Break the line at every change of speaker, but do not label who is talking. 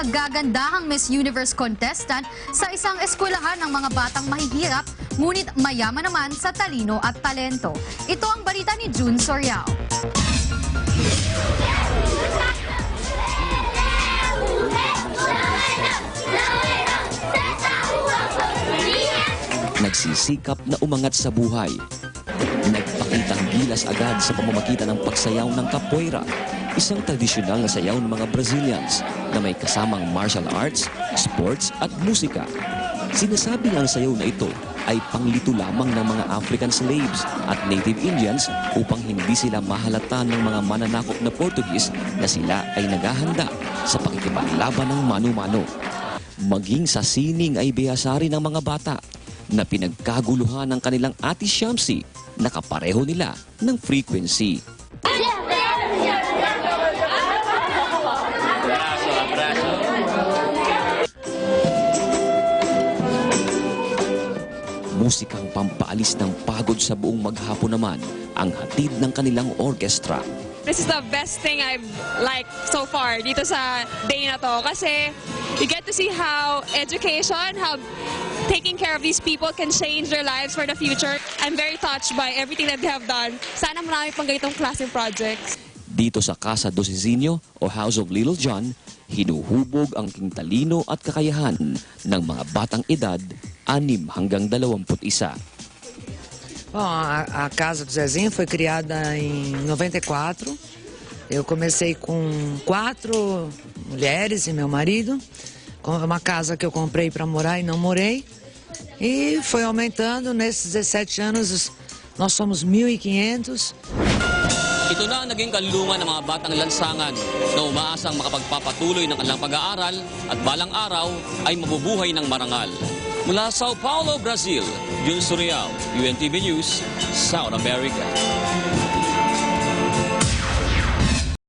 pinaggagandahang Miss Universe contestant sa isang eskwelahan ng mga batang mahihirap ngunit mayaman naman sa talino at talento. Ito ang balita ni June Soriao.
nagsisikap na umangat sa buhay. Nagpakitang gilas agad sa pamamagitan ng pagsayaw ng capoeira, isang tradisyonal na sayaw ng mga Brazilians na may kasamang martial arts, sports at musika. Sinasabing ang sayaw na ito ay panglito lamang ng mga African slaves at native Indians upang hindi sila mahalata ng mga mananakop na Portuguese na sila ay naghahanda sa pakikipaglaban ng mano-mano. Maging sa sining ay bihasari ng mga bata na pinagkaguluhan ng kanilang ati Shamsi na kapareho nila ng frequency. Musikang pampaalis ng pagod sa buong maghapon naman ang hatid ng kanilang orkestra.
This is the best thing I've liked so far dito sa day na to kasi you get to see how education, how taking care of these people can change their lives for the future. I'm very touched by everything that they have done. Sana marami pang ganitong klaseng projects.
Dito sa Casa Dosizinho o House of Little John, hinuhubog ang kintalino at kakayahan ng mga batang edad 6 hanggang 21.
Bom, a, a Casa do Zezinho foi criada em 94. Eu comecei com quatro mulheres e meu marido. É uma casa que eu comprei para morar e não morei. E foi aumentando. Nesses 17 anos, nós somos 1.500.
Ito na ang naging kanlungan ng mga batang lansangan na umaasang makapagpapatuloy ng kanilang pag-aaral at balang araw ay mabubuhay ng marangal. Mula Sao Paulo, Brazil, Jun Suriao, UNTV News, South America.